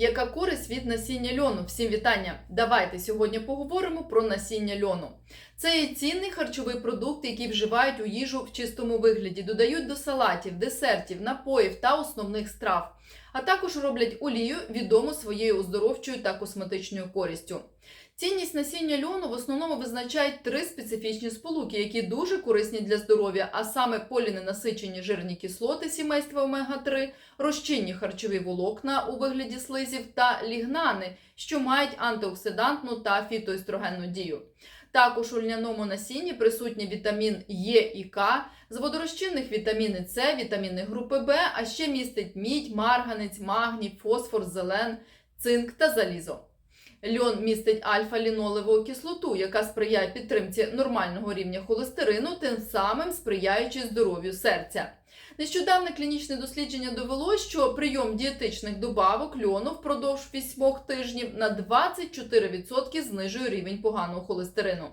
Яка користь від насіння льону? Всім вітання! Давайте сьогодні поговоримо про насіння льону. Це є цінний харчовий продукт, який вживають у їжу в чистому вигляді, додають до салатів, десертів, напоїв та основних страв. А також роблять олію, відому своєю оздоровчою та косметичною користю. Цінність насіння льону в основному визначають три специфічні сполуки, які дуже корисні для здоров'я, а саме поліненасичені жирні кислоти сімейства омега-3, розчинні харчові волокна у вигляді слизів та лігнани, що мають антиоксидантну та фітоестрогенну дію. Також у льняному насінні присутні вітамін Е і К, з водорозчинних вітаміни С, вітаміни групи Б, а ще містить мідь, марганець, магній, фосфор, зелен, цинк та залізо. Льон містить альфа-лінолеву кислоту, яка сприяє підтримці нормального рівня холестерину, тим самим сприяючи здоров'ю серця. Нещодавне клінічне дослідження довело, що прийом дієтичних добавок льону впродовж 8 тижнів на 24% знижує рівень поганого холестерину.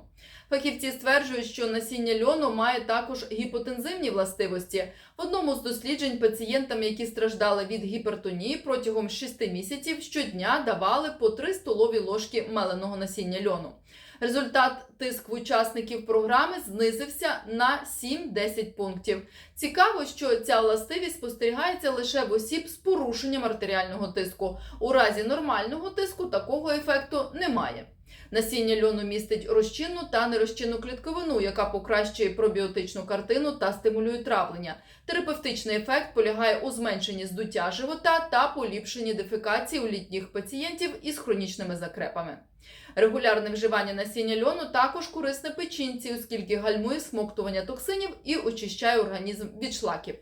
Фахівці стверджують, що насіння льону має також гіпотензивні властивості. В одному з досліджень пацієнтам, які страждали від гіпертонії, протягом 6 місяців щодня давали по 3 столові ложки меленого насіння льону. Результат тиск в учасників програми знизився на 7-10 пунктів. Цікаво, що ця властивість спостерігається лише в осіб з порушенням артеріального тиску. У разі нормального тиску такого ефекту немає. Насіння льону містить розчинну та нерозчинну клітковину, яка покращує пробіотичну картину та стимулює травлення. Терапевтичний ефект полягає у зменшенні здуття живота та поліпшенні дефекації у літніх пацієнтів із хронічними закрепами. Регулярне вживання насіння льону також корисне печінці, оскільки гальмує смоктування токсинів і очищає організм від шлаків.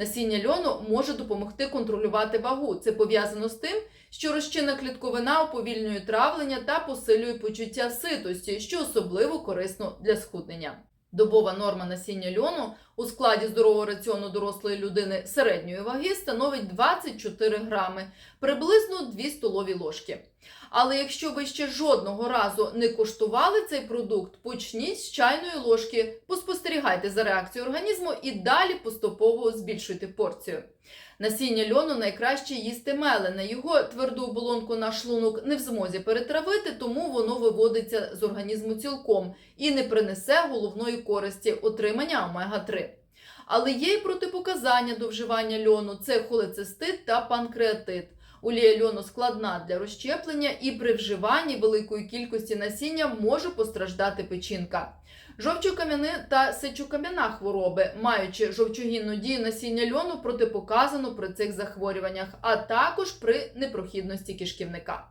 Насіння льону може допомогти контролювати вагу. Це пов'язано з тим, що розчинна клітковина уповільнює травлення та посилює почуття ситості, що особливо корисно для схуднення. Добова норма насіння льону у складі здорового раціону дорослої людини середньої ваги становить 24 грами, приблизно 2 столові ложки. Але якщо ви ще жодного разу не коштували цей продукт, почніть з чайної ложки, поспостерігайте за реакцією організму і далі поступово збільшуйте порцію. Насіння льону найкраще їсти мелене. Його тверду оболонку наш шлунок не в змозі перетравити, тому воно виводиться з організму цілком і не принесе головної користі отримання омега-3. Але є й протипоказання до вживання льону: це холецистит та панкреатит. Олія льону складна для розщеплення, і при вживанні великої кількості насіння може постраждати печінка. Жовчокам'яни та сечокам'яна хвороби, маючи жовчогінну дію насіння льону, протипоказано при цих захворюваннях, а також при непрохідності кишківника.